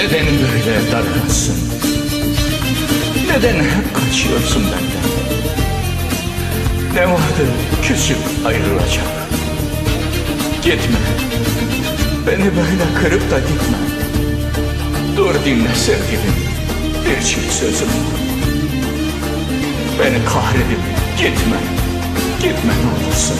Neden böyle dargınsın? Neden hep kaçıyorsun benden? Ne vardı küsüp ayrılacak? Gitme. Beni böyle kırıp da gitme. Dur dinle sevgilim. Bir çift sözüm. Beni kahredip gitme. Gitme ne olursun.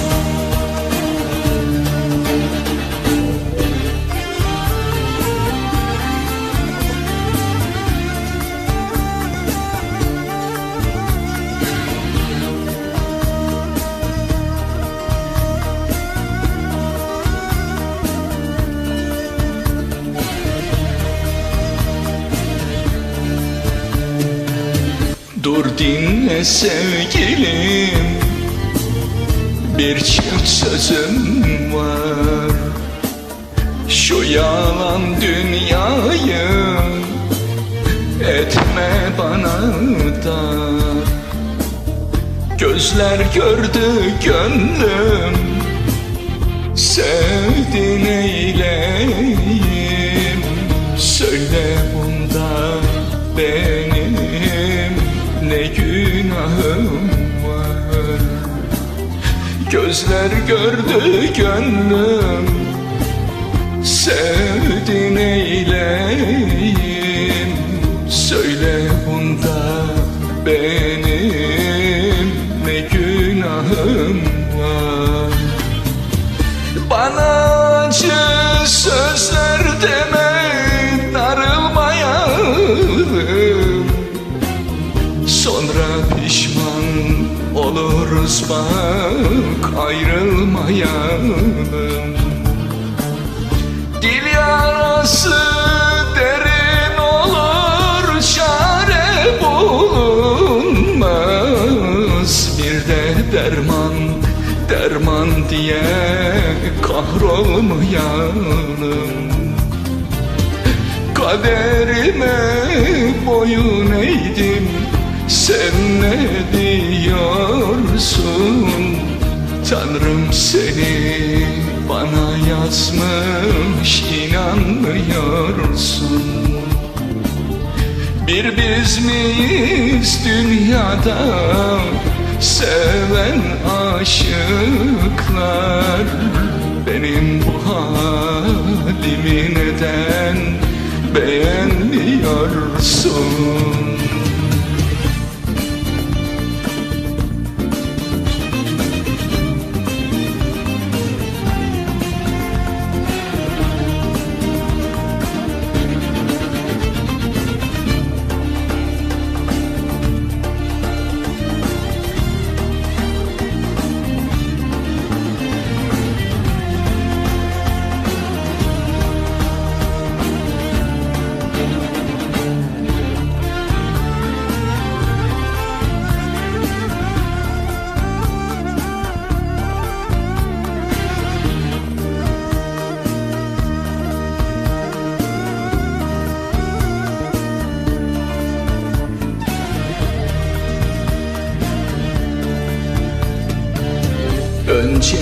Dur dinle sevgilim. Bir çift sözüm var. Şu yalan dünyayı Etme bana da. Gözler gördü gönlüm. Sevdin eyleyim Gözler gördü gönlüm Sevdin eyleyim. Söyle bunda benim bak ayrılmayalım. Dil yarası derin olur çare bulunmaz. Bir de derman derman diye kahrolmayalım. Kaderime boyun eğdim sen ne Tanrım seni bana yazmış inanmıyorsun. Bir biz miyiz dünyada? Seven aşıklar. Benim bu halimi neden beğenmiyorsun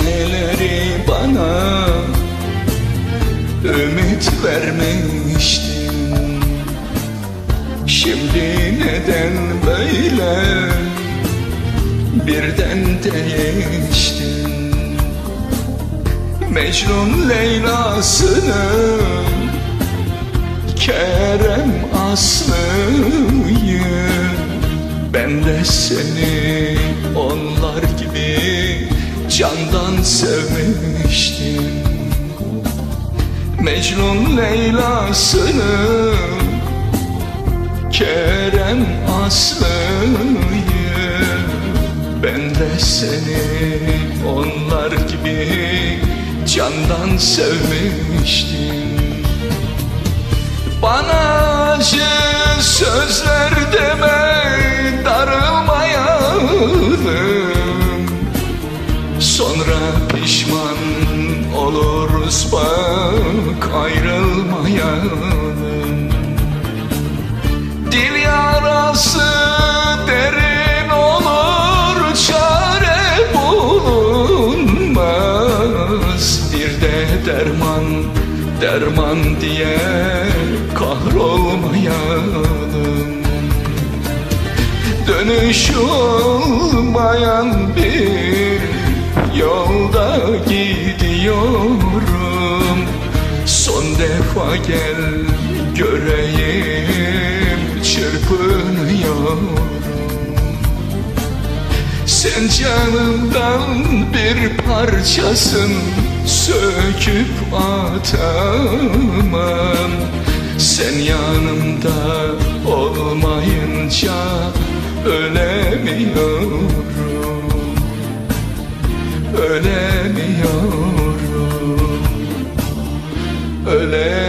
Önceleri bana ümit vermiştin Şimdi neden böyle birden değiştin? Mecnun Leyla'sını Kerem Aslı'yı Ben de seni onlar gibi candan sevmiştim. Mecnun Leyla'sını Kerem Aslı'yı Ben de seni onlar gibi candan sevmiştim. Bana acı sözler deme darılmayalım bak ayrılmayalım Dil yarası derin olur çare bulunmaz. Bir de derman Derman diye kahrolmayalım Dönüş olmayan bir yolda gel göreyim çırpınıyorum Sen canımdan bir parçasın söküp atamam. Sen yanımda olmayınca ölemiyorum. Ölemiyorum. Ölemiyorum